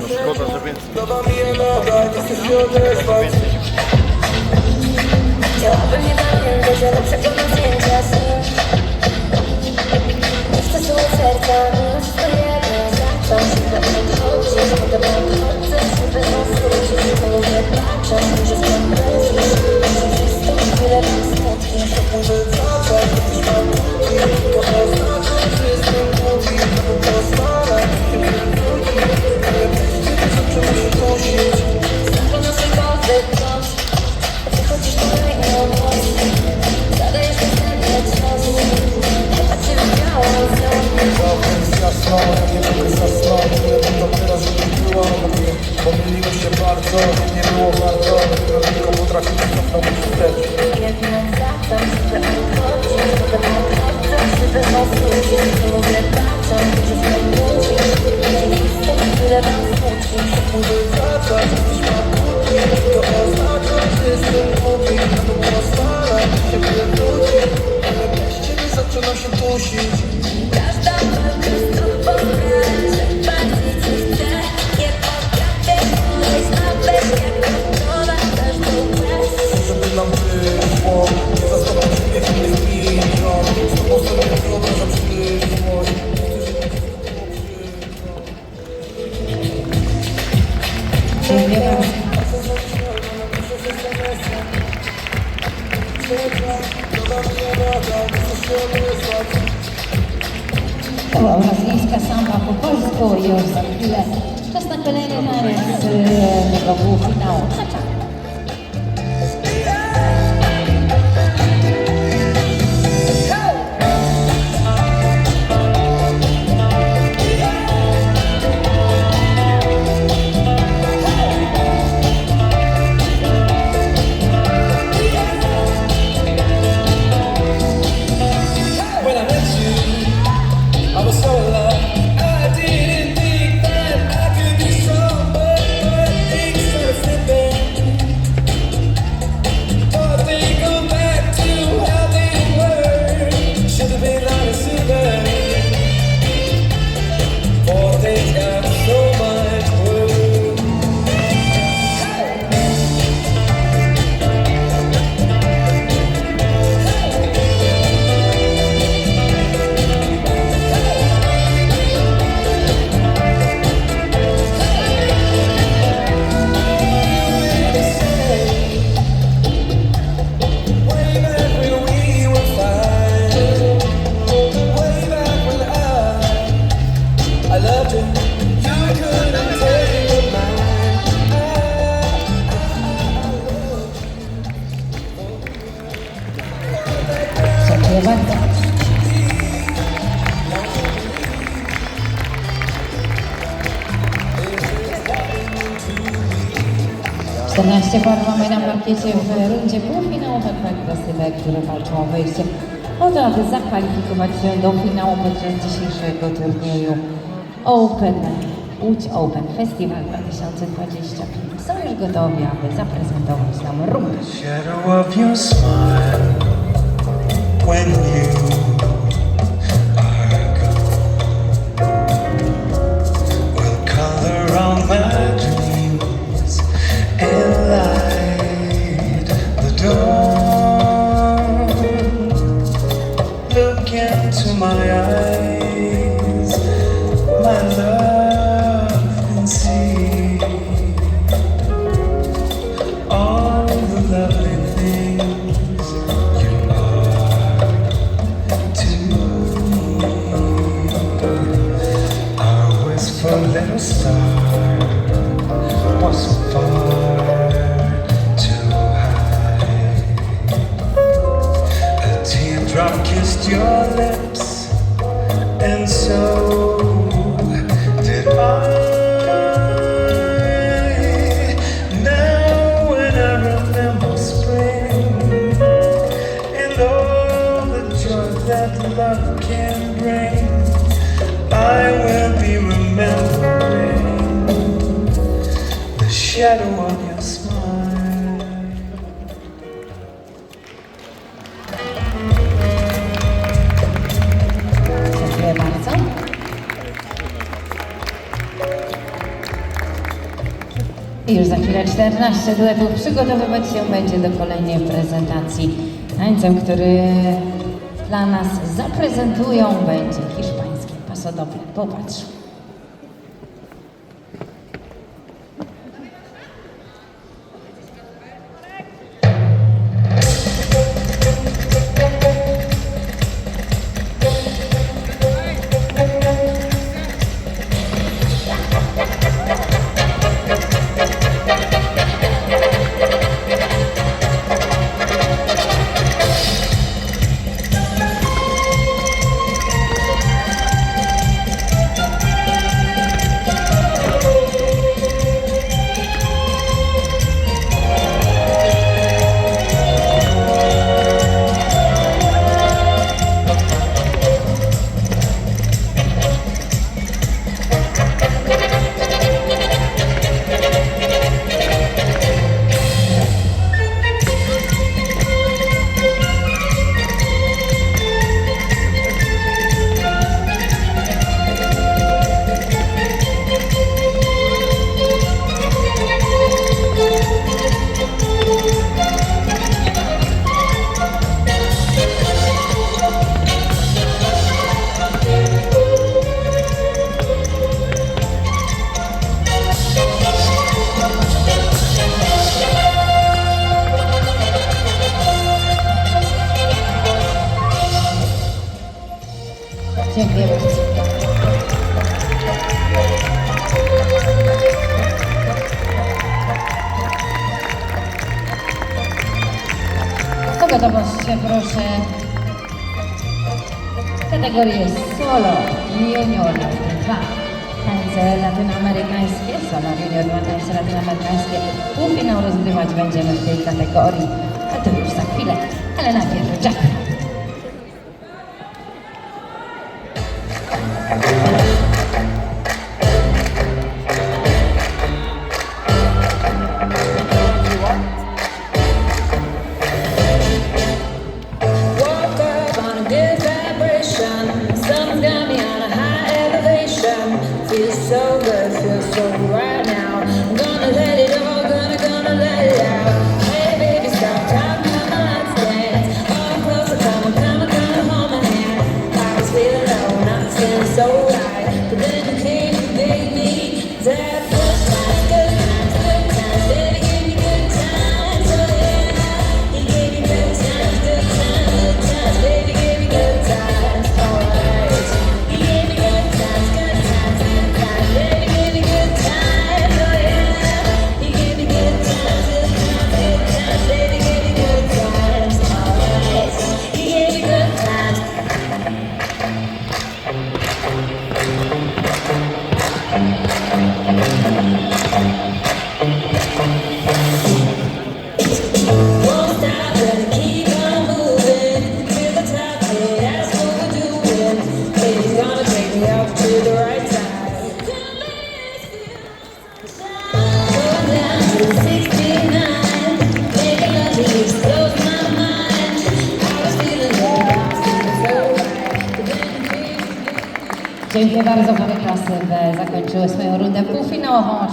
No szkoda, że więcej. Chciałabym nie pamiętać, ale przeglądam zdjęcia z nim Nie chcę serca Let's go. Była brazylijska samba po polsku i już za chwilę czas na kolejny narys tego półfinału. see that. Dziękuję bardzo. Czternaście par mamy na parkiecie w rundzie półfinałowej kwalifikacyjnej, które walczą o wyjście. Można by zakwalifikować się do finału podczas dzisiejszego turnieju. Open, Łódź Open Festival 2025. Są już gotowi, aby zaprezentować nam ruch. your lips, and so did I. Now, when I remember spring and all the joy that love can bring, I will be remembering the shadow on Już za chwilę 14 duetów przygotowywać się będzie do kolejnej prezentacji. Tańcem, który dla nas zaprezentują będzie hiszpański pasodoble. Popatrz. O gotowość proszę. Kategorie solo i juniora. Dwa. Tańce latynoamerykańskie, solo junior, dwa tańce latynoamerykańskie. Półfinał rozgrywać będziemy w tej kategorii. A to już za chwilę, ale najpierw Jack. Dziękuję bardzo. Mamy klasy B zakończyły swoją rundę półfinałową, a